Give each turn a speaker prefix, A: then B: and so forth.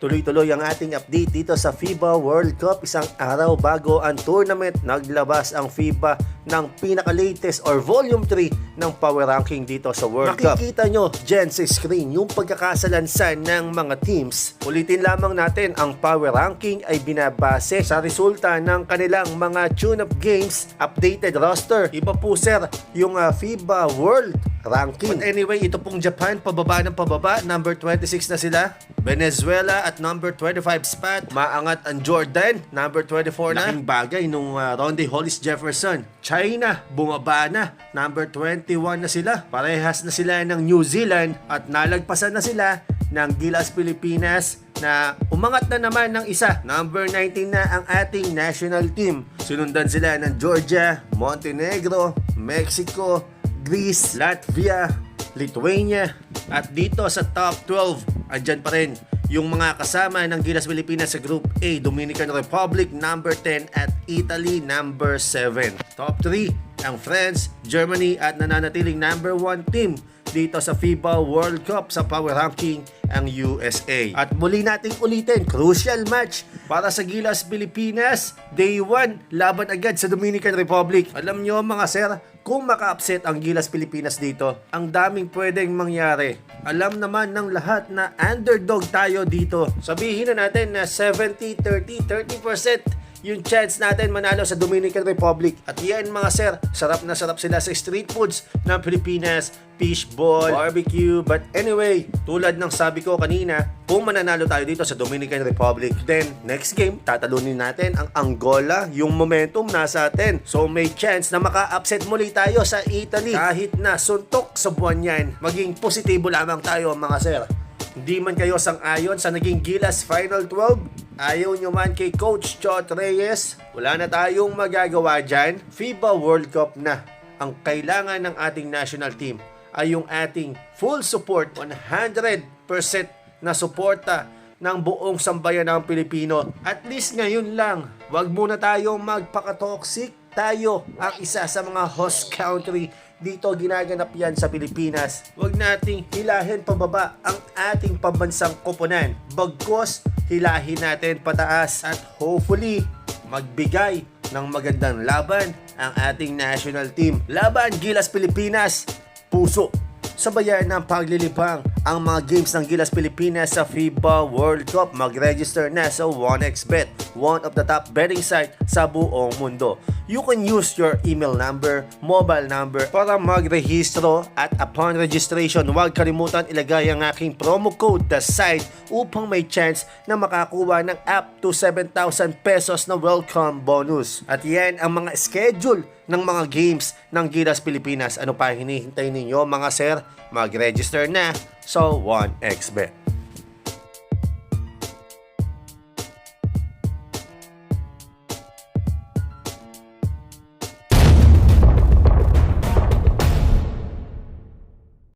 A: Tuloy-tuloy ang ating update dito sa FIBA World Cup. Isang araw bago ang tournament, naglabas ang FIBA ng pinaka-latest or volume 3 ng power ranking dito sa World Cup. Makikita nyo dyan sa screen yung pagkakasalansan ng mga teams. Ulitin lamang natin, ang power ranking ay binabase sa resulta ng kanilang mga tune-up games, updated roster. Iba po sir, yung ah, FIBA World ranking. But anyway, ito pong Japan, pababa ng pababa. Number 26 na sila. Venezuela at number 25 spot. Maangat ang Jordan, number 24 na. Laking bagay nung uh, Ronde Hollis Jefferson. China, bumaba na. Number 21 na sila. Parehas na sila ng New Zealand at nalagpasan na sila ng Gilas Pilipinas na umangat na naman ng isa. Number 19 na ang ating national team. Sinundan sila ng Georgia, Montenegro, Mexico, Greece, Latvia, Lithuania. At dito sa top 12, andyan pa rin yung mga kasama ng Gilas Pilipinas sa Group A, Dominican Republic number 10 at Italy number 7. Top 3, ang France, Germany at nananatiling number 1 team dito sa FIBA World Cup sa power ranking ang USA. At muli nating ulitin, crucial match para sa Gilas Pilipinas. Day 1, laban agad sa Dominican Republic. Alam nyo mga sir, kung maka-upset ang Gilas Pilipinas dito, ang daming pwedeng mangyari. Alam naman ng lahat na underdog tayo dito. Sabihin na natin na 70, 30, 30% yung chance natin manalo sa Dominican Republic. At yan mga sir, sarap na sarap sila sa street foods ng Pilipinas, fishball, barbecue. But anyway, tulad ng sabi ko kanina, kung mananalo tayo dito sa Dominican Republic, then next game, tatalunin natin ang Angola. Yung momentum nasa atin. So may chance na maka-upset muli tayo sa Italy. Kahit na suntok sa buwan yan, maging positibo lamang tayo mga sir. Hindi man kayo sang-ayon sa naging Gilas Final 12, Ayaw nyo man kay Coach Chot Reyes, wala na tayong magagawa dyan. FIBA World Cup na. Ang kailangan ng ating national team ay yung ating full support, 100% na suporta ng buong sambayan ng Pilipino. At least ngayon lang, wag muna tayong magpaka-toxic. Tayo ang isa sa mga host country dito ginaganap yan sa Pilipinas. Huwag nating hilahin pababa ang ating pambansang koponan. Bagkos, hilahin natin pataas at hopefully magbigay ng magandang laban ang ating national team. Laban Gilas Pilipinas, puso. Sabayan ng paglilibang ang mga games ng Gilas Pilipinas sa FIBA World Cup. Mag-register na sa 1xBet, one of the top betting site sa buong mundo. You can use your email number, mobile number para magrehistro at upon registration, huwag kalimutan ilagay ang aking promo code the site upang may chance na makakuha ng up to 7,000 pesos na welcome bonus. At yan ang mga schedule ng mga games ng Gilas Pilipinas. Ano pa hinihintay ninyo mga sir? Mag-register na sa 1xBet.